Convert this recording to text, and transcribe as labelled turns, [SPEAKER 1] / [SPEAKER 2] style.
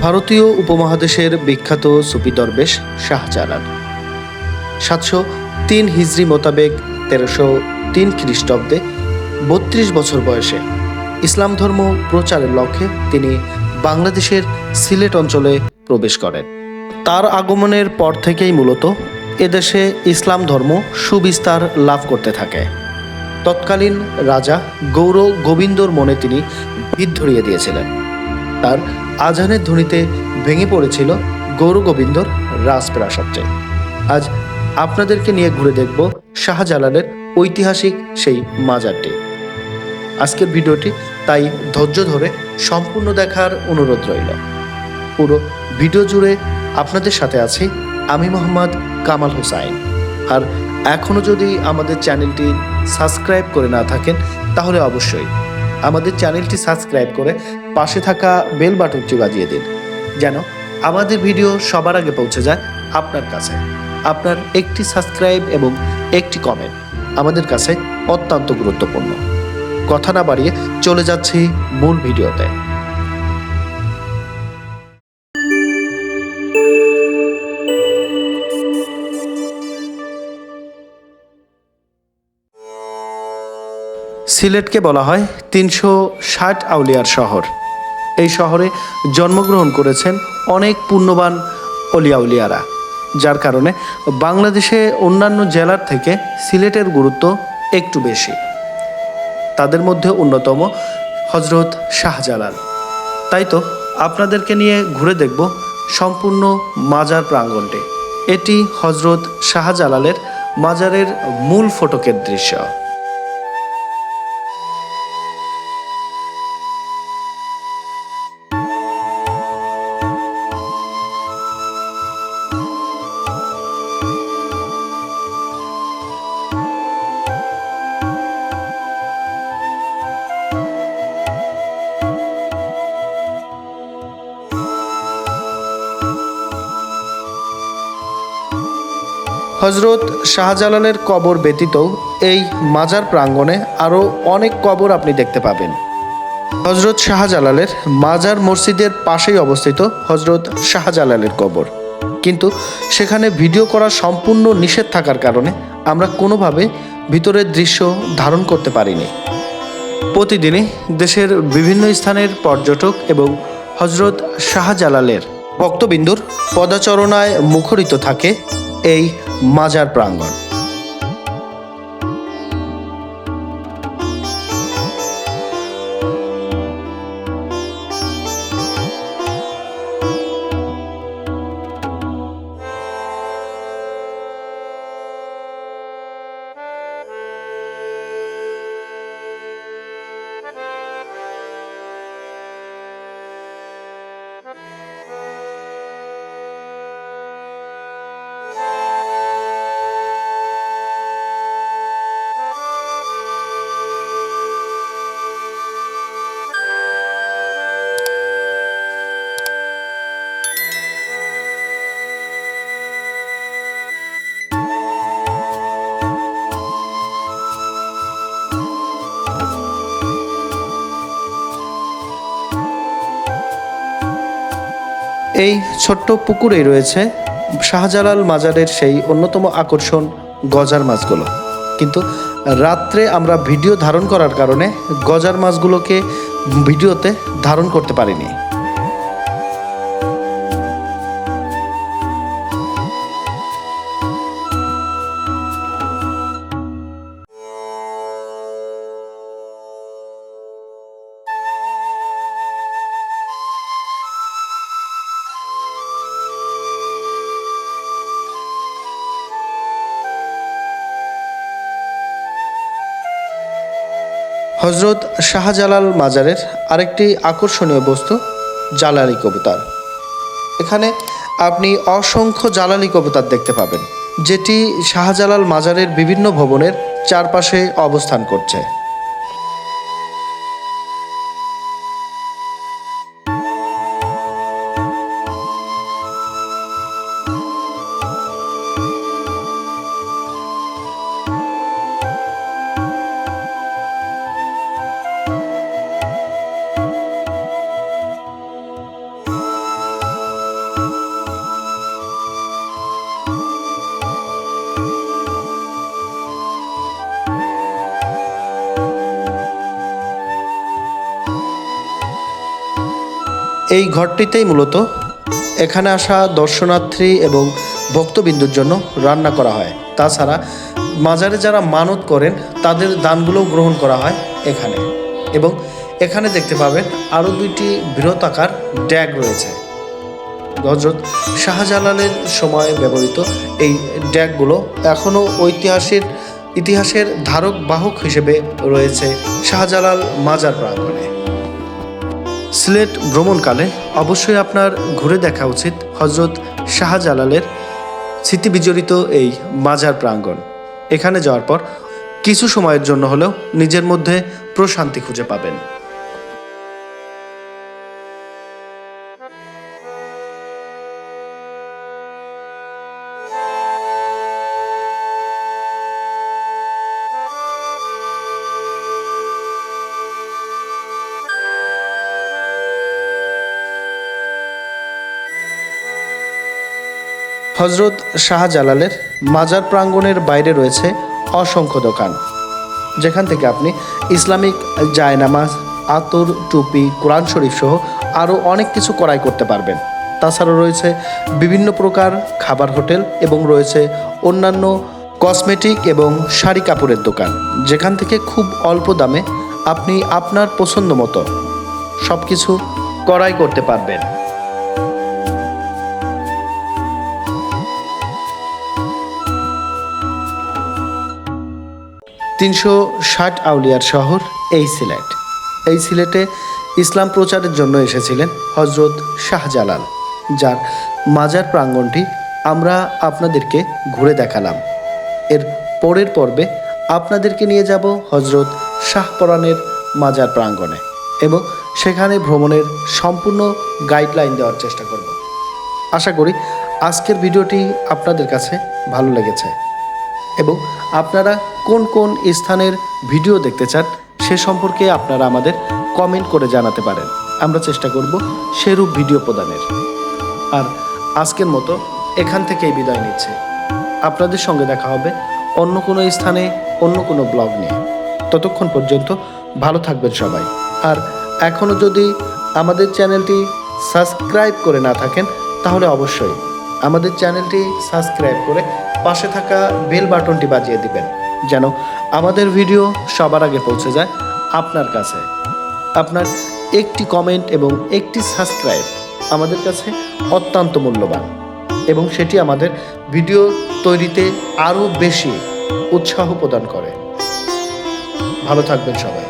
[SPEAKER 1] ভারতীয় উপমহাদেশের বিখ্যাত সুফি দরবেশ শাহজালাল। সাতশো তিন হিজরি মোতাবেক তেরোশো তিন খ্রিস্টাব্দে বত্রিশ বছর বয়সে ইসলাম ধর্ম প্রচারের লক্ষ্যে তিনি বাংলাদেশের সিলেট অঞ্চলে প্রবেশ করেন। তার আগমনের পর থেকেই মূলত এদেশে ইসলাম ধর্ম সুবিস্তার লাভ করতে থাকে। তৎকালীন রাজা গৌর গোবিন্দর মনে তিনি ভিত ধরিয়ে দিয়েছিলেন। তার আজানের ধ্বনিতে ভেঙে পড়েছিল গৌর গোবিন্দর রাজপ্রাসাদটি আজ আপনাদেরকে নিয়ে ঘুরে দেখব শাহজালালের ঐতিহাসিক সেই মাজারটি। আজকের ভিডিওটি তাই ধৈর্য ধরে সম্পূর্ণ দেখার অনুরোধ রইল। পুরো ভিডিও জুড়ে আপনাদের সাথে আছি আমি মোহাম্মদ কামাল হোসাইন। আর এখনও যদি আমাদের চ্যানেলটি সাবস্ক্রাইব করে না থাকেন, তাহলে অবশ্যই আমাদের চ্যানেলটি সাবস্ক্রাইব করে পাশে থাকা বেল বাটনটি বাজিয়ে দিন, যেন আমাদের ভিডিও সবার আগে পৌঁছে যায় আপনার কাছে। আপনার একটি সাবস্ক্রাইব এবং একটি কমেন্ট আমাদের কাছে অত্যন্ত গুরুত্বপূর্ণ। কথা না বাড়িয়ে চলে যাচ্ছি মূল ভিডিওতে। সিলেটকে বলা হয় তিনশো ষাট আউলিয়ার শহর। এই শহরে জন্মগ্রহণ করেছেন অনেক পুণ্যবান অলিয়াউলিয়ারা যার কারণে বাংলাদেশে অন্যান্য জেলার থেকে সিলেটের গুরুত্ব একটু বেশি। তাদের মধ্যে অন্যতম হজরত শাহজালাল। তাই তো আপনাদেরকে নিয়ে ঘুরে দেখব সম্পূর্ণ মাজার প্রাঙ্গণটি। এটি হজরত শাহজালালের মাজারের মূল ফটকের দৃশ্য। হজরত শাহজালালের কবর ব্যতীত এই মাজার প্রাঙ্গণে আরও অনেক কবর আপনি দেখতে পাবেন। হজরত শাহজালালের মাজার মসজিদের পাশেই অবস্থিত হজরত শাহজালালের কবর। কিন্তু সেখানে ভিডিও করা সম্পূর্ণ নিষেধ থাকার কারণে আমরা কোনোভাবে ভিতরের দৃশ্য ধারণ করতে পারিনি। প্রতিদিনই দেশের বিভিন্ন স্থানের পর্যটক এবং হজরত শাহজালালের ভক্তবিন্দুর পদাচরণায় মুখরিত থাকে এই মাজার প্রাঙ্গণ। এই ছোট্ট পুকুরেই রয়েছে শাহজালাল মাজারের সেই অন্যতম আকর্ষণ গজার মাছগুলো। কিন্তু রাত্রে আমরা ভিডিও ধারণ করার কারণে গজার মাছগুলোকে ভিডিওতে ধারণ করতে পারিনি। হজরত শাহজালাল মাজারের আরেকটি আকর্ষণীয় বস্তু, জালালি কবুতর। এখানে আপনি অসংখ্য জালালি কবুতর দেখতে পাবেন, যেটি শাহজালাল মাজারের বিভিন্ন ভবনের চারপাশে অবস্থান করছে। এই ঘরটিতেই মূলত এখানে আসা দর্শনার্থী এবং ভক্তবিন্দুর জন্য রান্না করা হয়। তাছাড়া মাজারে যারা মানত করেন, তাদের দানগুলোও গ্রহণ করা হয় এখানে। এবং এখানে দেখতে পাবেন আরও দুইটি বৃহতাকার ড্যাগ রয়েছে। হজরত শাহজালালের সময় ব্যবহৃত এই ড্যাগগুলো এখনও ঐতিহাসিক, ইতিহাসের ধারক বাহক হিসেবে রয়েছে শাহজালাল মাজার প্রাঙ্গণে। সিলেট ভ্রমণকালে অবশ্যই আপনার ঘুরে দেখা উচিত হজরত শাহজালালের স্মৃতিবিজড়িত এই মাজার প্রাঙ্গণ। এখানে যাওয়ার পর কিছু সময়ের জন্য হলেও নিজের মধ্যে প্রশান্তি খুঁজে পাবেন। হজরত শাহজালালের মাজার প্রাঙ্গণের বাইরে রয়েছে অসংখ্য দোকান, যেখান থেকে আপনি ইসলামিক জায়নামাজ, আতর, টুপি, কোরআন শরীফ সহ আরও অনেক কিছু ক্রয় করতে পারবেন। তাছাড়া রয়েছে বিভিন্ন প্রকার খাবার হোটেল এবং রয়েছে অন্যান্য কসমেটিক এবং শাড়ি কাপড়ের দোকান, যেখান থেকে খুব অল্প দামে আপনি আপনার পছন্দ মতো সব কিছু ক্রয় করতে পারবেন। তিনশো ষাট আউলিয়ার শহর এই সিলেট। এই সিলেটে ইসলাম প্রচারের জন্য এসেছিলেন হজরত শাহজালাল, যার মাজার প্রাঙ্গণটি আমরা আপনাদেরকে ঘুরে দেখালাম। এর পরের পর্বে আপনাদেরকে নিয়ে যাব হজরত শাহপরানের মাজার প্রাঙ্গণে এবং সেখানে ভ্রমণের সম্পূর্ণ গাইডলাইন দেওয়ার চেষ্টা করব। আশা করি আজকের ভিডিওটি আপনাদের কাছে ভালো লেগেছে। এবং আপনারা কোন কোন স্থানের ভিডিও দেখতে চান সে সম্পর্কে আপনারা আমাদের কমেন্ট করে জানাতে পারেন। আমরা চেষ্টা করব সেরূপ ভিডিও প্রদানের। আর আজকের মতো এখান থেকেই বিদায় নিচ্ছে। আপনাদের সঙ্গে দেখা হবে অন্য কোনো স্থানে, অন্য কোনো ব্লগ নিয়ে। ততক্ষণ পর্যন্ত ভালো থাকবেন সবাই। আর এখনও যদি আমাদের চ্যানেলটি সাবস্ক্রাইব করে না থাকেন, তাহলে অবশ্যই আমাদের চ্যানেলটি সাবস্ক্রাইব করে পাশে থাকা বেল বাটনটি বাজিয়ে দিবেন, যেন আমাদের ভিডিও সবার আগে পৌঁছে যায় আপনার কাছে। আপনার একটি কমেন্ট এবং একটি সাবস্ক্রাইব আমাদের কাছে অত্যন্ত মূল্যবান এবং সেটি আমাদের ভিডিও তৈরিতে আরও বেশি উৎসাহ প্রদান করে। ভালো থাকবেন সবাই।